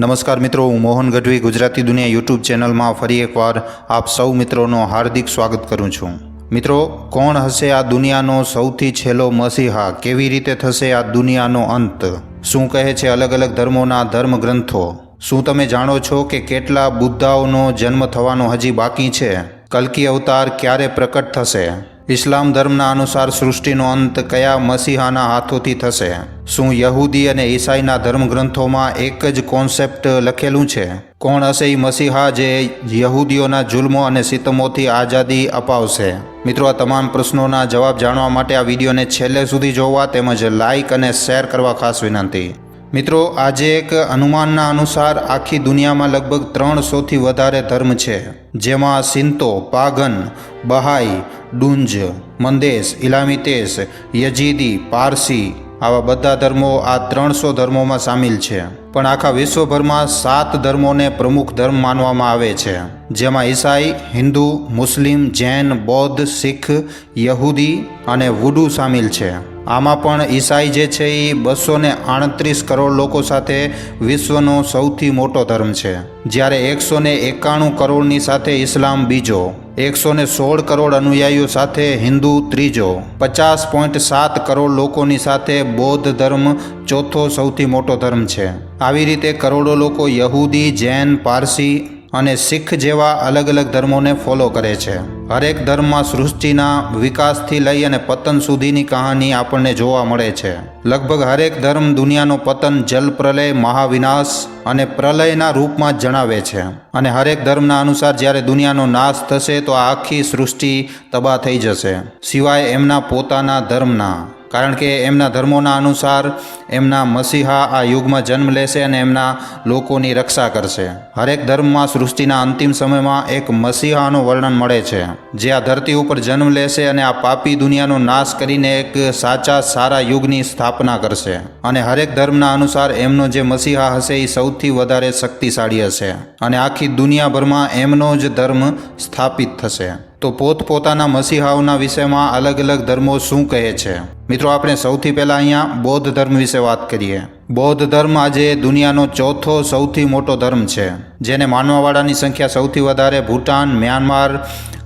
નમસ્કાર મિત્રો, હું મોહન ગઢવી, ગુજરાતી દુનિયા યુટ્યુબ ચેનલમાં ફરી એકવાર આપ સૌ મિત્રોનો હાર્દિક સ્વાગત કરું છું. મિત્રો, કોણ હશે આ દુનિયાનો સૌથી છેલ્લો મસીહા? કેવી રીતે થશે આ દુનિયાનો અંત? શું કહે છે અલગ અલગ ધર્મોના ધર્મ ગ્રંથો શું તમે જાણો છો કે કેટલા બુદ્ધાઓનો જન્મ થવાનો હજી બાકી છે? કલ્કી અવતાર ક્યારે પ્રકટ થશે? ઇસ્લામ ધર્મના અનુસાર સૃષ્ટિનો અંત કયા મસીહાના હાથોથી થશે? શું યહૂદી અને ઈસાઈના ધર્મગ્રંથોમાં એક જ કોન્સેપ્ટ લખેલું છે? કોણ હશે એ મસીહા જે યહૂદીઓના જુલ્મો અને સિતમોથી આઝાદી અપાવશે? મિત્રો, આ તમામ પ્રશ્નોના જવાબ જાણવા માટે આ વિડીયોને છેલ્લે સુધી જોવા તેમજ લાઇક અને શેર કરવા ખાસ વિનંતી. મિત્રો, આજે એક અનુમાનના અનુસાર આખી દુનિયામાં લગભગ ત્રણસોથી વધારે ધર્મ છે, જેમાં સિંતો, પાગન, બહાઈ, ડુંજ, મંદેશ, ઇલામિતેશ, યજીદી, પારસી આવા બધા ધર્મો આ ત્રણસો ધર્મોમાં સામેલ છે. પણ આખા વિશ્વભરમાં સાત ધર્મોને પ્રમુખ ધર્મ માનવામાં આવે છે, જેમાં ઈસાઈ, હિન્દુ, મુસ્લિમ, જૈન, બૌદ્ધ, શીખ, યહૂદી અને વુડુ સામેલ છે. આમાં પણ ઈસાઈ જે છે એ બસો ને આડત્રીસ કરોડ લોકો સાથે વિશ્વનો સૌથી મોટો ધર્મ છે. જ્યારે એકસો ને એકાણું કરોડની સાથે ઇસ્લામ બીજો, એકસો ને સોળ કરોડ અનુયાયીઓ સાથે હિન્દુ ત્રીજો, પચાસ પોઈન્ટ સાત કરોડ લોકોની સાથે બૌદ્ધ ધર્મ ચોથો સૌથી મોટો ધર્મ છે. આવી રીતે કરોડો લોકો યહૂદી, જૈન, પારસી અને શીખ જેવા અલગ અલગ ધર્મોને ફોલો કરે છે. હરેક ધર્મમાં સૃષ્ટિના વિકાસથી લઈ અને પતન સુધીની કહાની આપણને જોવા મળે છે. લગભગ હરેક ધર્મ દુનિયાનો પતન જલ પ્રલય, મહાવિનાશ અને પ્રલયના રૂપમાં જણાવે છે. અને હરેક ધર્મના અનુસાર જ્યારે દુનિયાનો નાશ થશે તો આખી સૃષ્ટિ તબાહ થઈ જશે. સિવાય એમના પોતાના ધર્મના. કારણ કે એમના ધર્મોના અનુસાર એમના મસીહા આ યુગમાં જન્મ લેશે અને એમના લોકોની રક્ષા કરશે. હરેક ધર્મમાં સૃષ્ટિના અંતિમ સમયમાં એક મસીહાનું વર્ણન મળે છે. જે આ ધરતી ઉપર જન્મ લેશે અને આ પાપી દુનિયાનો નાશ કરીને એક સાચા સારા યુગની સ્થાપના કરશે. અને હરેક ધર્મના અનુસાર એમનો જે મસીહા હશે એ સૌથી વધારે શક્તિશાળી હશે. અને આખી દુનિયાભરમાં એમનો જ ધર્મ સ્થાપિત થશે. તો પોતપોતાના મસીહાઓના વિષયમાં અલગ અલગ ધર્મો શું કહે છે? મિત્રો, આપણે સૌથી પહેલાં અહીંયા બૌદ્ધ ધર્મ વિશે વાત કરીએ. બૌદ્ધ ધર્મ આજે દુનિયાનો ચોથો સૌથી મોટો ધર્મ છે, જેને માનવાવાળાની સંખ્યા સૌથી વધારે Bhutan, Myanmar,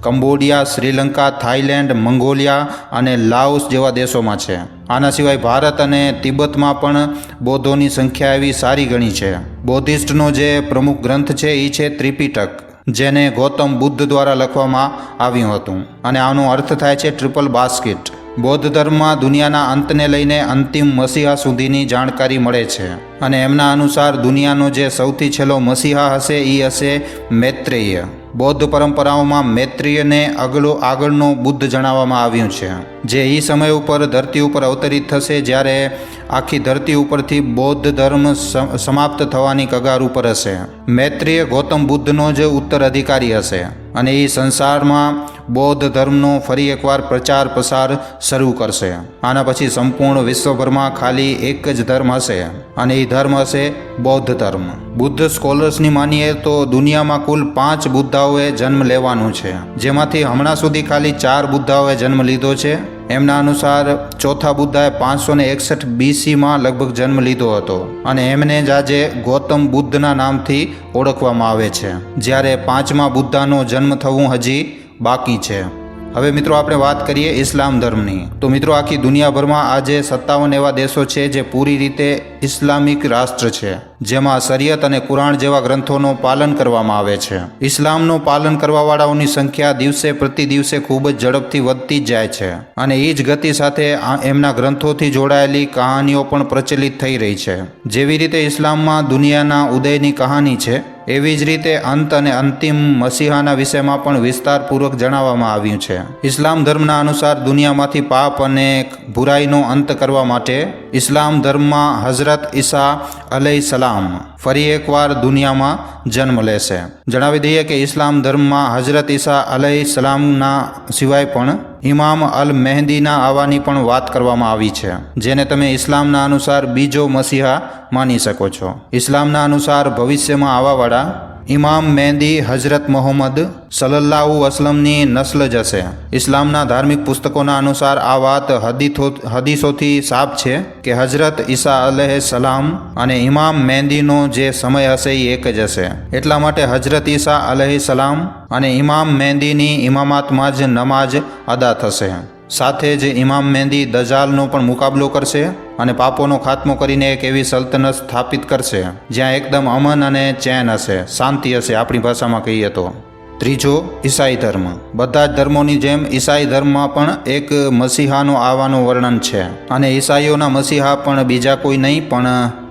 Cambodia, Sri Lanka, Thailand, Mongolia અને લાઓસ જેવા દેશોમાં છે. આના સિવાય ભારત અને તિબ્બતમાં પણ બૌદ્ધોની સંખ્યા એવી સારી ગણી છે. બૌદ્ધિસ્ટનો જે પ્રમુખ ગ્રંથ છે એ છે ત્રિપિટક. જેને ગૌતમ બુદ્ધ દ્વારા લખવામાં આવ્યું હતું. અને આનો અર્થ થાય છે ટ્રિપલ બાસ્કેટ. બૌદ્ધ ધર્મમાં દુનિયાના અંતને લઈને અંતિમ મસીહા સુધીની જાણકારી મળે છે. અને એમના અનુસાર દુનિયાનો જે સૌથી છેલ્લો મસીહા હશે એ હશે મૈત્રેય. બૌદ્ધ પરંપરાઓમાં મૈત્રેયને અગલો આગળનો બુદ્ધ જણાવવામાં આવ્યું છે. જે એ સમય ઉપર ધરતી ઉપર અવતરિત થશે જ્યારે આખી ધરતી ઉપરથી બૌદ્ધ ધર્મ સમ- સમાપ્ત થવાની કગાર ઉપર હશે. મૈત્રેય ગૌતમ બુદ્ધનો જ ઉત્તરાધિકારી હશે અને એ સંસારમાં બૌદ્ધ ધર્મનો ફરી એકવાર પ્રચાર પ્રસાર શરૂ કરશે. આના પછી સંપૂર્ણ વિશ્વભરમાં ખાલી એક જ ધર્મ હશે અને એ ધર્મ હશે બૌદ્ધ ધર્મ. બુદ્ધ સ્કોલર્સની માનીએ તો દુનિયામાં કુલ પાંચ બુદ્ધાઓએ જન્મ લેવાનું છે. જેમાંથી હમણાં સુધી ખાલી ચાર બુદ્ધાઓએ જન્મ લીધો છે. એમના અનુસાર ચોથા બુદ્ધાએ પાંચસો ને એકસઠ બીસીમાં લગભગ જન્મ લીધો હતો અને એમને જ આજે ગૌતમ બુદ્ધના નામથી ઓળખવામાં આવે છે. જ્યારે પાંચમા બુદ્ધાનો જન્મ થવું હજી બાકી છે. હવે મિત્રો આપણે વાત કરીએ ઇસ્લામ ધર્મની. તો મિત્રો આખી દુનિયાભરમાં આજે સત્તાવન એવા દેશો છે જે પૂરી રીતે ઇસ્લામિક રાષ્ટ્ર છે, જેમાં શરિયત અને કુરાણ જેવા ગ્રંથોનું પાલન કરવામાં આવે છે. ઇસ્લામનું પાલન કરવાવાળાઓની સંખ્યા દિવસે પ્રતિ દિવસે ખૂબ જ ઝડપથી વધતી જ જાય છે અને એ જ ગતિ સાથે એમના ગ્રંથોથી જોડાયેલી કહાનીઓ પણ પ્રચલિત થઈ રહી છે. જેવી રીતે ઇસ્લામમાં દુનિયાના ઉદયની કહાની છે એવી જ રીતે અંત અને અંતિમ મસીહાના વિષયમાં પણ વિસ્તારપૂર્વક જણાવવામાં આવ્યું છે. ઇસ્લામ ધર્મના અનુસાર દુનિયામાંથી પાપ અને બુરાઈનો અંત કરવા માટે ઇસ્લામ ધર્મમાં હઝરત ઈસા અલૈ સલામ ફરી એકવાર દુનિયામાં જન્મ લેશે. જણાવી દઈએ કે ઇસ્લામ ધર્મમાં હઝરત ઈસા અલૈ સલામના સિવાય પણ ઇમામ અલ મહેંદીના આવવાની પણ વાત કરવામાં આવી છે, જેને તમે ઇસ્લામના અનુસાર બીજો મસીહા માની શકો છો. ઇસ્લામના અનુસાર ભવિષ્યમાં આવવાવાળા ઇમામ મહેંદી હઝરત મોહમ્મદ સલલ્લાહુ અસલમની નસ્લ જ હશે ઇસ્લામના ધાર્મિક પુસ્તકોના અનુસાર આ વાત હદીથો, હદીસોથી સાફ છે કે હઝરત ઈસા અલહ સલામ અને ઇમામ મહેંદીનો જે સમય હશે એ એક જ હશે. એટલા માટે હઝરત ઈસા અલહ સલામ અને ઇમામ મહેંદીની ઇમામાતમાં જ નમાજ અદા થશે. સાથે જ ઇમામ મહેંદી દજાલનો પણ મુકાબલો કરશે અને પાપોનો ખાત્મો કરીને એક એવી સલ્તનત સ્થાપિત કરશે, જ્યાં એકદમ અમન અને ચેન હશે, શાંતિ હશે આપણી ભાષામાં કહીએ તો. ત્રીજો, ઈસાઈ ધર્મ. બધા જ ધર્મોની જેમ ઈસાઈ ધર્મમાં પણ એક મસીહાનો આવવાનું વર્ણન છે. અને ઈસાઈઓના મસીહા પણ બીજા કોઈ નહીં, પણ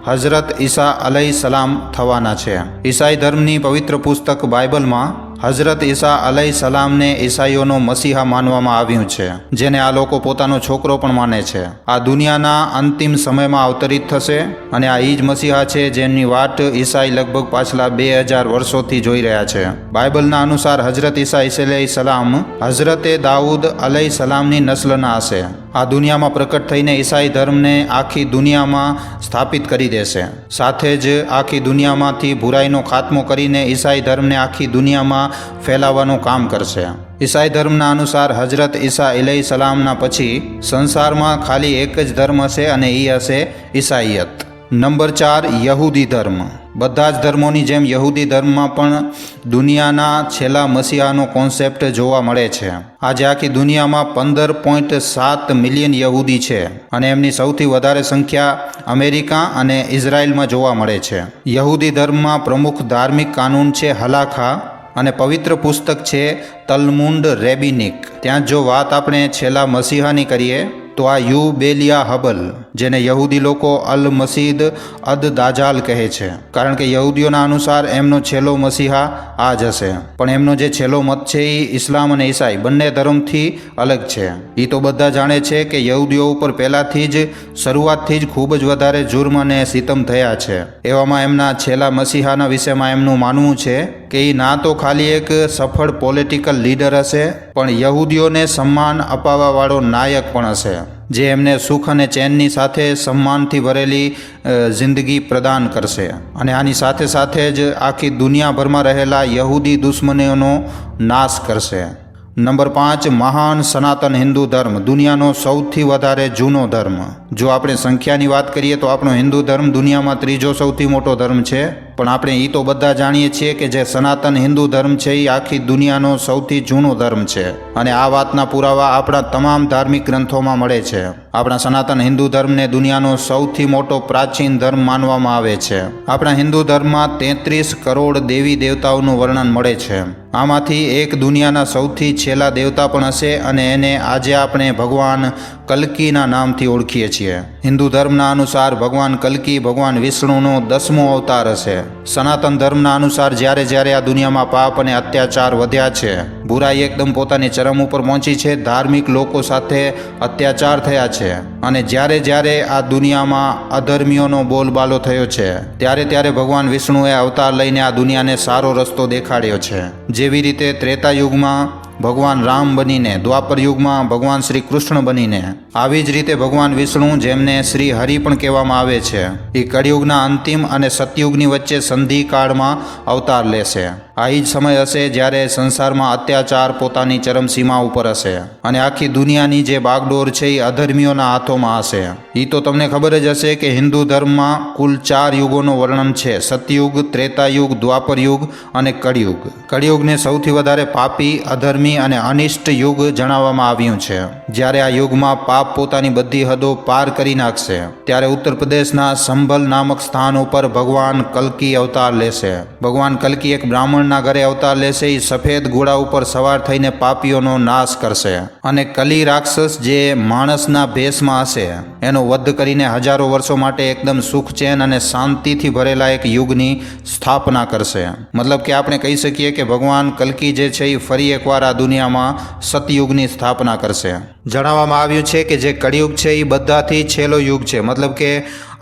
હઝરત ઈસા અલહી સલામ થવાના છે. ઈસાઈ ધર્મની પવિત્ર પુસ્તક બાઇબલમાં હઝરત ઈસા અલહી સલામને ઈસાઈઓનો મસીહા માનવામાં આવ્યું છે, જેને આ લોકો પોતાનો છોકરો પણ માને છે. આ દુનિયાના અંતિમ સમયમાં અવતરિત થશે અને આ ઈજ મસીહા છે જેમની વાટ ઈસાઈ લગભગ પાછલા બે હજાર વર્ષોથી જોઈ રહ્યા છે. બાઇબલના અનુસાર હઝરત ઈસા ઈસલઈ સલામ હઝરતે દાઉદ અલહી સલામની નસ્લના હશે. આ દુનિયામાં પ્રકટ થઈને ઈસાઈ ધર્મને આખી દુનિયામાં સ્થાપિત કરી દેશે. સાથે જ આખી દુનિયામાંથી બુરાઈનો ખાત્મો કરીને ઈસાઈ ધર્મને આખી દુનિયામાં ફેલાવવાનું કામ કરશે. ઈસાઈ ધર્મના અનુસાર હજરત ઈસા ઇલઈ સલામના પછી સંસારમાં ખાલી એક જ ધર્મ હશે અને એ હશે ઈસાઈયત. નંબર ચાર, યહૂદી ધર્મ. બધા જ ધર્મોની જેમ યહૂદી ધર્મમાં પણ દુનિયાના છેલ્લા મસીહાનો કોન્સેપ્ટ જોવા મળે છે. આજે આખી દુનિયામાં પંદર પોઈન્ટ સાત મિલિયન યહૂદી છે અને એમની સૌથી વધારે સંખ્યા અમેરિકા અને ઇઝરાયલમાં જોવા મળે છે. યહૂદી ધર્મમાં પ્રમુખ ધાર્મિક કાનૂન છે હલાખા. અને પવિત્ર પુસ્તક છે તલમુંડ રેબિનિક. ત્યાં જો વાત આપણે છેલ્લા મસીહાની કરીએ, તો આ યુ બેલિયા હબલ જેને યહૂદી લોકો અલ મસીદ અદ દાજાલ કહે છે. કારણ કે યહૂદીઓના અનુસાર એમનો છેલ્લો મસીહા આ જ હશે. પણ એમનો જે છેલ્લો મત છે એ ઇસ્લામ અને ઈસાઈ બંને ધર્મથી અલગ છે. એ તો બધા જાણે છે કે યહૂદીઓ ઉપર પહેલાંથી જ, શરૂઆતથી જ ખૂબ જ વધારે જુર્મ અને સિતમ થયા છે. એવામાં એમના છેલ્લા મસીહાના વિષયમાં એમનું માનવું છે કે એ ના તો ખાલી એક સફળ પોલિટિકલ લીડર હશે, પણ યહૂદીઓને સન્માન અપાવવાવાળો નાયક પણ હશે. જે એમને સુખ અને ચેનની સાથે સન્માનથી ભરેલી જિંદગી પ્રદાન કરશે. અને આની સાથે સાથે જ આખી દુનિયાભરમાં રહેલા યહૂદી દુશ્મનીઓનો નાશ કરશે. નંબર પાંચ, મહાન સનાતન હિન્દુ ધર્મ. દુનિયાનો સૌથી વધારે જૂનો ધર્મ. જો આપણે સંખ્યાની વાત કરીએ તો આપણો હિન્દુ ધર્મ દુનિયામાં ત્રીજો સૌથી મોટો ધર્મ છે પણ આપણે એ તો બધા જાણીએ છીએ કે જે સનાતન હિન્દુ ધર્મ છે એ આખી દુનિયાનો સૌથી જૂનો ધર્મ છે. અને આ વાતના પુરાવા આપણા તમામ ધાર્મિક ગ્રંથોમાં મળે છે. આપણા સનાતન હિન્દુ ધર્મને દુનિયાનો સૌથી મોટો પ્રાચીન ધર્મ માનવામાં આવે છે. આપણા હિન્દુ ધર્મમાં તેત્રીસ કરોડ દેવી દેવતાઓનું વર્ણન મળે છે. આમાંથી એક દુનિયાના સૌથી છેલ્લા દેવતા પણ હશે અને એને આજે આપણે ભગવાન કલ્કીના નામથી ઓળખીએ છીએ. હિન્દુ ધર્મના અનુસાર ભગવાન કલ્કી, ભગવાન વિષ્ણુનો દસમો અવતાર હશે. સનાતન ધર્મના અનુસાર જ્યારે જ્યારે આ દુનિયામાં પાપ અને અત્યાચાર વધ્યા છે. બુરાઈ એકદમ પોતાની ચરમ ઉપર પહોંચી છે. ધાર્મિક લોકો સાથે અત્યાચાર થયા છે. અને જ્યારે જ્યારે આ દુનિયામાં અધર્મીઓનો બોલબાલો થયો છે, ત્યારે ત્યારે ભગવાન વિષ્ણુએ અવતાર લઈને આ દુનિયાને સારો રસ્તો દેખાડ્યો છે. જેવી રીતે ત્રેતા યુગમાં ભગવાન રામ બનીને, દ્વાપર યુગમાં ભગવાન શ્રી કૃષ્ણ બનીને. આવી જ રીતે ભગવાન વિષ્ણુ, જેમને શ્રી હરિ પણ કહેવામાં આવે છે એ કળિયુગના અંતિમ અને સતયુગની વચ્ચે સંધિકાળમાં અવતાર લેશે. આ જ સમય હશે જ્યારે સંસારમાં અત્યાચાર પોતાની ચરમસીમા ઉપર હશે અને આખી દુનિયાની જે બાગડોર છે એ અધર્મીઓના હાથોમાં હશે. એ તો તમને ખબર જ હશે કે હિન્દુ ધર્મમાં કુલ ચાર યુગોનું વર્ણન છે. સતયુગ, ત્રેતાયુગ દ્વાપર યુગ અને કળિયુગ. કળિયુગને સૌથી વધારે પાપી, અધર્મી અને અનિષ્ટ યુગ જણાવવામાં આવ્યું છે. જ્યારે આ યુગમાં પાપ પોતાની બધી હદો પાર કરી નાખશે, ત્યારે ઉત્તર પ્રદેશના સંભલ નામક સ્થાન ઉપર ભગવાન કલ્કી અવતાર લેશે. ભગવાન કલ્કી એક બ્રાહ્મણના ઘરે અવતાર લેશે એ સફેદ ઘોડા ઉપર સવાર થઈને પાપીઓનો નાશ કરશે અને કલી રાક્ષસ જે માણસના ભેષમાં હશે, એનો વધ કરીને હજારો વર્ષો માટે એકદમ સુખ ચેન અને શાંતિથી ભરેલા એક યુગની સ્થાપના કરશે. મતલબ કે આપણે કહી શકીએ કે ભગવાન કલ્કી જે છે એ ફરી એકવાર આ દુનિયામાં સતયુગની સ્થાપના કરશે. જણાવવામાં આવ્યું છે કે જે કળિયુગ છે એ બધાથી છેલ્લો યુગ છે. મતલબ કે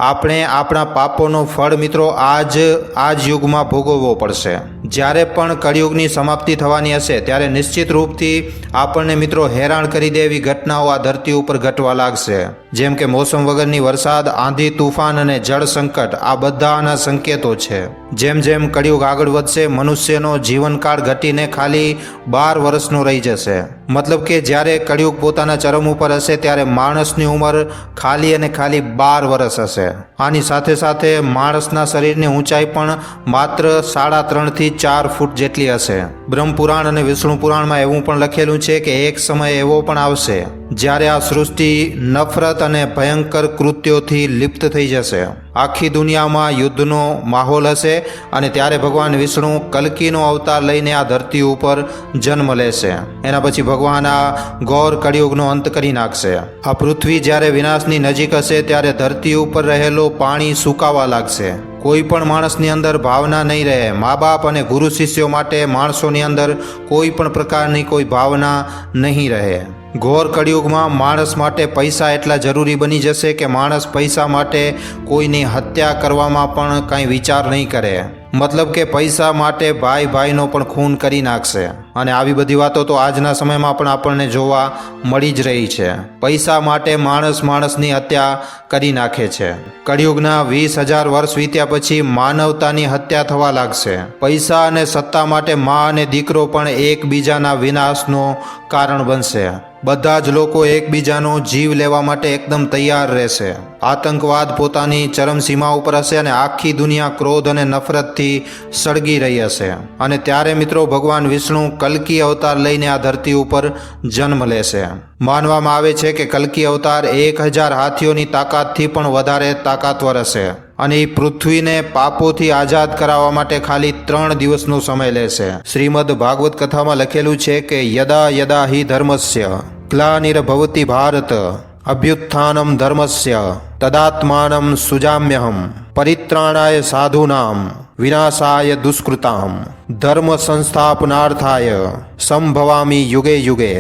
આપણે આપણા પાપોનો ફળ મિત્રો આજ આ યુગમાં ભોગવવો પડશે. જ્યારે પણ કળિયુગની સમાપ્તિ થવાની હશે, ત્યારે નિશ્ચિત રૂપથી આપણને મિત્રો હેરાન કરી દે એવી ઘટનાઓ આ ધરતી ઉપર ઘટવા લાગશે. જેમ કે મોસમ વગરની વરસાદ, આંધી, તુફાન અને જળ સંકટ આ બધાના સંકેતો છે. જેમ જેમ કળિયુગ આગળ વધશે, મનુષ્યનો જીવનકાળ ઘટીને ખાલી બાર વર્ષનો રહી જશે. મતલબ કે જ્યારે કળિયુગ પોતાના ચરમ ઉપર હશે, ત્યારે માણસની ઉંમર ખાલી અને ખાલી બાર વર્ષ હશે. આની સાથે સાથે માણસના શરીરની ઊંચાઈ પણ માત્ર સાડા ત્રણથી ચાર ફૂટ જેટલી હશે. બ્રહ્મપુરાણ અને વિષ્ણુ પુરાણમાં એવું પણ લખેલું છે કે એક સમય એવો પણ આવશે. જ્યારે આ સૃષ્ટિ નફરત અને ભયંકર કૃત્યોથી લિપ્ત થઈ જશે. આખી દુનિયામાં યુદ્ધનો માહોલ હશે અને ત્યારે ભગવાન વિષ્ણુ કલ્કીનો અવતાર લઈને આ ધરતી ઉપર જન્મ લેશે. એના પછી ભગવાન આ ગૌર કળિયુગનો અંત કરી નાખશે. આ પૃથ્વી જ્યારે વિનાશની નજીક હશે ત્યારે ધરતી ઉપર રહેલો પાણી સુકાવા લાગશે. કોઈ પણ માણસની અંદર ભાવના નહીં રહે. મા બાપ અને ગુરુ શિષ્યો માટે માણસોની અંદર કોઈ પણ પ્રકારની કોઈ ભાવના નહીં રહે. ઘોર કળિયુગમાં માણસ માટે પૈસા એટલા જરૂરી બની જશે કે માણસ પૈસા માટે કોઈની હત્યા કરવામાં પણ કાંઈ વિચાર નહીં કરે. મતલબ કે પૈસા માટે ભાઈ ભાઈનો પણ ખૂન કરી નાખશે. અને આવી બધી વાતો તો આજના સમયમાં પણ આપણને જોવા મળી જ રહી છે. પૈસા માટે માણસ માણસની હત્યા કરી નાખે છે. કળિયુગના વીસ હજાર વર્ષ વીત્યા પછી માનવતાની હત્યા થવા લાગશે. પૈસા અને સત્તા માટે મા અને દીકરો પણ એકબીજાના વિનાશનો કારણ બનશે. બધા જ લોકો એકબીજાનો જીવ લેવા માટે એકદમ તૈયાર રહેશે. આતંકવાદ પોતાની ચરમસીમા ઉપર હશે અને આખી દુનિયા ક્રોધ અને નફરતથી સળગી રહી હશે. અને ત્યારે મિત્રો ભગવાન વિષ્ણુ કલ્કી અવતાર લઈને આ ધરતી ઉપર જન્મ લેશે. માનવામાં આવે છે કે કલ્કી અવતાર એક હજાર હાથીઓની તાકાતથી પણ વધારે તાકાતવર હશે અને એ પૃથ્વીને પાપોથી આઝાદ કરાવવા માટે ખાલી ત્રણ દિવસનો સમય લેશે. શ્રીમદ ભાગવત કથામાં લખેલું છે કે યદા યદા હિ ધર્મસ્ય ગ્લાનિર્ભવતી ભારત અભ્યુત્થાનમ ધર્મસ્ય તદાત્માનમ સુજામ્યહમ પરિત્રાણાય સાધુનામ વિનાશાય દુષ્કૃતામ ધર્મ સંસ્થાપનાર્થાય સંભવામી યુગે યુગે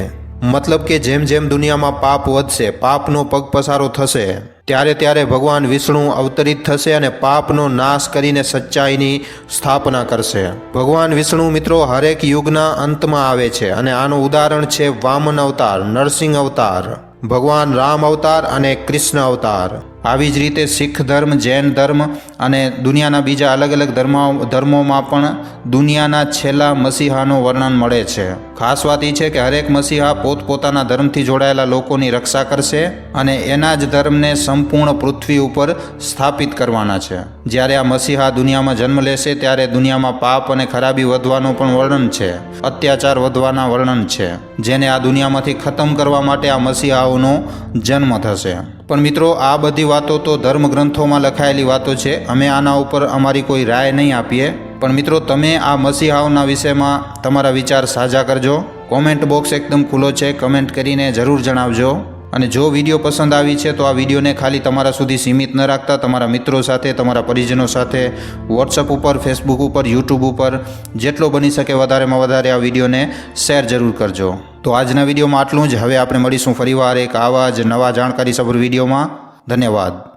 મતલબ કે જેમ જેમ દુનિયામાં પાપ વધશે પાપનો પગ પસારો થશે, ત્યારે ત્યારે ભગવાન વિષ્ણુ અવતરિત થશે અને પાપનો નાશ કરીને સચ્ચાઈની સ્થાપના કરશે. ભગવાન વિષ્ણુ મિત્રો, હરેક યુગના અંતમાં આવે છે અને આનું ઉદાહરણ છે વામન અવતાર, નરસિંહ અવતાર, ભગવાન રામ અવતાર અને કૃષ્ણ અવતાર. આવી જ રીતે શીખ ધર્મ, જૈન ધર્મ અને દુનિયાના બીજા અલગ અલગ ધર્મ, ધર્મોમાં પણ દુનિયાના છેલ્લા મસીહાનું વર્ણન મળે છે. ખાસ વાત એ છે કે હરેક મસીહા પોતપોતાના ધર્મથી જોડાયેલા લોકોની રક્ષા કરશે અને એના જ ધર્મને સંપૂર્ણ પૃથ્વી ઉપર સ્થાપિત કરવાના છે. જ્યારે આ મસીહા દુનિયામાં જન્મ લેશે ત્યારે દુનિયામાં પાપ અને ખરાબી વધવાનું પણ વર્ણન છે. અત્યાચાર વધવાના વર્ણન છે. જેને આ દુનિયામાંથી ખતમ કરવા માટે આ મસીહાઓનો જન્મ થશે. પણ મિત્રો, આ બધી વાતો તો ધર્મગ્રંથોમાં લખાયેલી વાતો છે. અમે આના ઉપર અમારી કોઈ રાય નહીં આપીએ. પણ મિત્રો, તમે આ મસીહાઓના વિષયમાં તમારા વિચાર સાજા કરજો. કોમેન્ટ બોક્સ એકદમ ખુલ્લો છે. કમેન્ટ કરીને જરૂર જણાવજો. અને જો વીડિયો પસંદ આવી છે, તો આ વિડીયોને ખાલી તમારા સુધી સીમિત ન રાખતા. તમારા મિત્રો સાથે, તમારા પરિજનો સાથે વોટ્સઅપ ઉપર ફેસબુક ઉપર યુટ્યુબ ઉપર, જેટલો બની શકે વધારેમાં વધારે આ વિડીયોને શેર જરૂર કરજો. તો આજના વિડીયોમાં આટલું જ. હવે આપણે મળીશું ફરીવાર એક આવા જ નવા જાણકારીસભર વિડીયોમાં. ધન્યવાદ.